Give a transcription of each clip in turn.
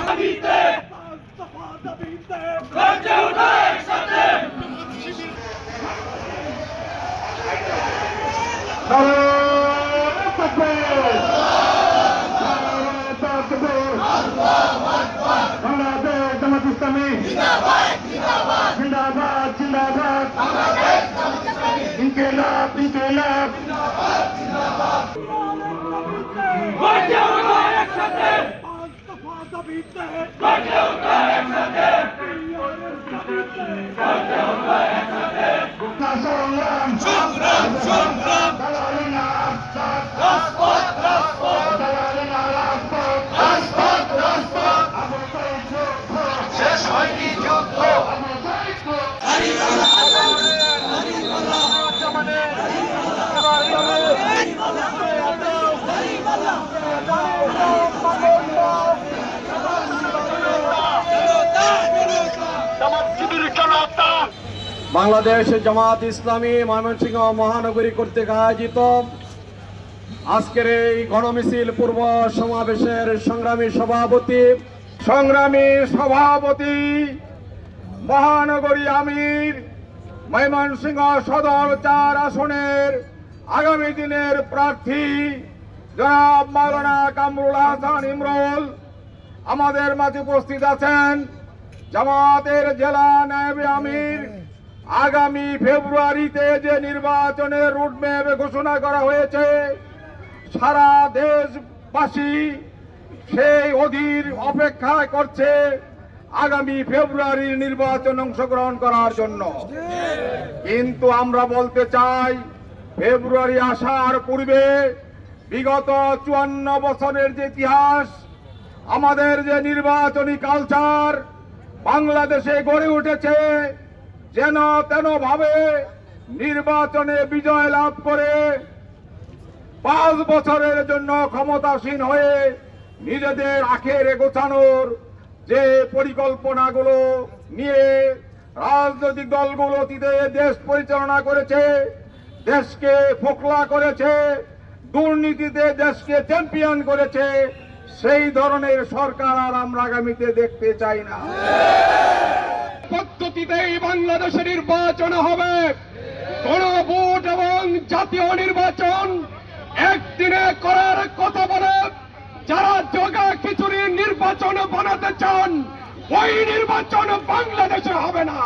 দাবিতে পাঁচ দাবিতে বাংলাদেশ জামাত ইসলামী জিন্দাবাদ জিন্দাবাদ ইনকিলাব ইনকিলাব দফা দাবিতে সংগ্রাম সংগ্রাম সংগ্রাম দালালিনা রাজপথ রাজপথ দালালিনা রাজপথ রাজপথ রাজপথ আমাদের যুদ্ধ শেষ হয়নি যুদ্ধ আমাদের বাংলাদেশ জামাত ইসলামী ময়মনসিংহ মহানগরী কর্তৃক আয়োজিত আজকের এই গণমিছিল পূর্ব সমাবেশের সংগ্রামী সভাপতি সংগ্রামী সভাপতি, মহানগরী আমির ময়মনসিংহ সদর চার আসনের আগামী দিনের প্রার্থী জনাব মাওলানা কামরুল হাসান ইমরুল। আমাদের মাঝে উপস্থিত আছেন জামাতের জেলা নায়েব আমির আগামী ফেব্রুয়ারিতে যে নির্বাচনের রুটম্যাপ ঘোষণা করা হয়েছে, সারা দেশবাসী সেই অধীর অপেক্ষায় করছে আগামী ফেব্রুয়ারির নির্বাচন অংশগ্রহণ করার জন্য। কিন্তু আমরা বলতে চাই, ফেব্রুয়ারি আসার পূর্বে বিগত চুয়ান্ন বছরের যে ইতিহাস, আমাদের যে নির্বাচনী কালচার বাংলাদেশে গড়ে উঠেছে যেন তেন ভাবে নির্বাচনে বিজয় লাভ করে পাঁচ বছরের জন্য ক্ষমতাসীন হয়ে নিজেদের আখের গোছানোর যে পরিকল্পনাগুলো নিয়ে রাজনৈতিক দলগুলো অতীতে দেশ পরিচালনা করেছে, দেশকে ফোকলা করেছে, দুর্নীতিতে দেশকে চ্যাম্পিয়ন করেছে, সেই ধরনের সরকার আর আমরা আগামীতে দেখতে চাই না। পদ্ধতিতেই বাংলাদেশে নির্বাচন হবে। গণভোট এবং জাতীয় নির্বাচন একদিনে করার কথা বলে, যারা জগা খিচুড়ি নির্বাচন বানাতে চান, ওই নির্বাচন বাংলাদেশে হবে না।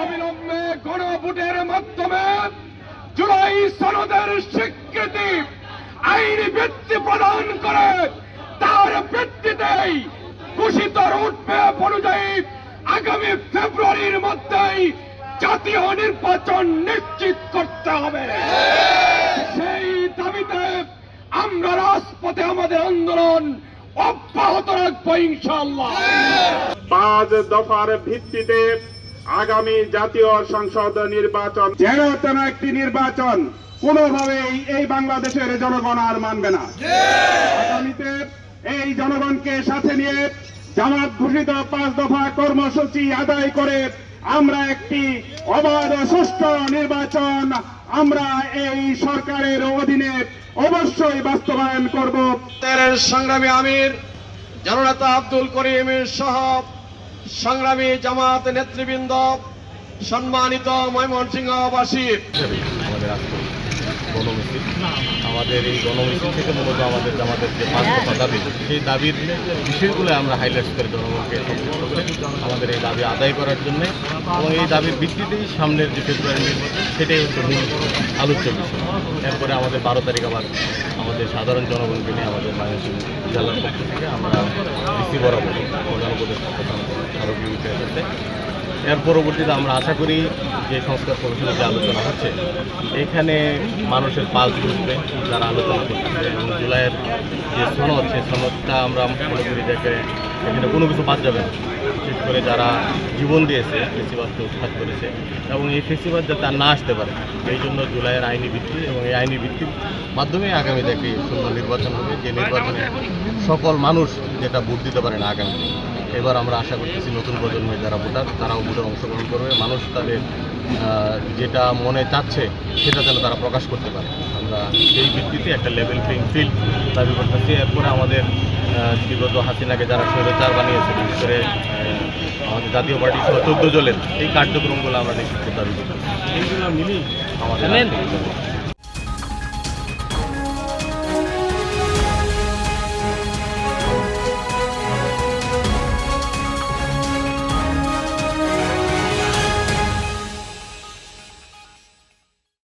অবিলম্বে গণভোটের মাধ্যমে জুলাই সনদের স্বীকৃতি আইন ভিত্তি প্রদান করে, তার ভিত্তিতেই ঘোষিত রুটম্যাপ অনুযায়ী আগামী ফেব্রুয়ারির মধ্যেই জাতীয় নির্বাচন নিশ্চিত করতে হবে। সেই দাবিতে আমরা রাজপথে আমাদের আন্দোলন অব্যাহত রাখব ইনশাল্লাহ পাঁচ দফার ভিত্তিতে আগামী জাতীয় সংসদ নির্বাচন যেন তেন একটি নির্বাচন কোনোভাবেই এই বাংলাদেশের জনগণ আর মানবে না। আগামীতে এই জনগণকে সাথে নিয়ে জামাত ঘোষিত পাঁচ দফা কর্মসূচি আদায় করে আমরা একটি অবাধ সুষ্ঠু নির্বাচন আমরা এই সরকারের অধীনে অবশ্যই বাস্তবায়ন করব। সংগ্রামী আমির, জননেতা আব্দুল করিম সহ সংগ্রামী জামাত নেতৃবৃন্দ, সম্মানিত ময়মনসিংহবাসী। গণমিছিল। আমাদের এই গণমিছিল থেকে মূলত আমাদের আমাদের যে পাঁচ দফা দাবি, সেই দাবির বিষয়গুলো আমরা হাইলাইট করে জনগণকে আমাদের এই দাবি আদায় করার জন্য এবং এই দাবির ভিত্তিতেই সামনের যে ফেব্রুয়ারি নির্বাচন সেটাই হচ্ছে মূল আলোচ্য বিষয়। এরপরে আমাদের বারো তারিখ আবার আমাদের সাধারণ জনগণকে নিয়ে আমাদের ময়মনসিংহ জেলার পক্ষ থেকে আমরা বরাবর প্রধান উপদেষ্টা প্রধান আরোগ্য বিষয়ের সাথে এর পরবর্তীতে আমরা আশা করি যে সংস্কার কমিশনের যে আলোচনা হচ্ছে, এখানে মানুষের পাল বুঝবে যারা আলোচনা করতেছে। এবং জুলাইয়ের যে সনদ, সেই সনদটা আমরা মনে করি যে এখানে কোনো কিছু বাদ যাবে না। বিশেষ করে যারা জীবন দিয়েছে, ফেসিবাদকে উৎখাত করেছে, এবং এই ফেসিবাদ যাতে আর না আসতে পারে, এই জন্য জুলাইয়ের আইনি ভিত্তি এবং এই আইনি ভিত্তির মাধ্যমে আগামীতে একটি সুন্দর নির্বাচন হবে। যে নির্বাচনে সকল মানুষ যেটা ভোট দিতে পারে না আগামী এবার আমরা আশা করতেছি নতুন প্রজন্মের যারা ভোটার তারাও ভোটে অংশগ্রহণ করবে। মানুষ তাদের যেটা মনে চাচ্ছে সেটা যেন তারা প্রকাশ করতে পারে। আমরা সেই ভিত্তিতে একটা লেভেল প্লেইং ফিল্ড দাবি করতেছি। এরপরে আমাদের বিগত হাসিনাকে যারা স্বৈরাচার বানিয়েছে বিশেষ করে আমাদের জাতীয় পার্টি সহ চোদ্দ জনের এই কার্যক্রমগুলো আমরা নিশ্চিত দাবি করতেছি। এইগুলো মিলেই আমাদের।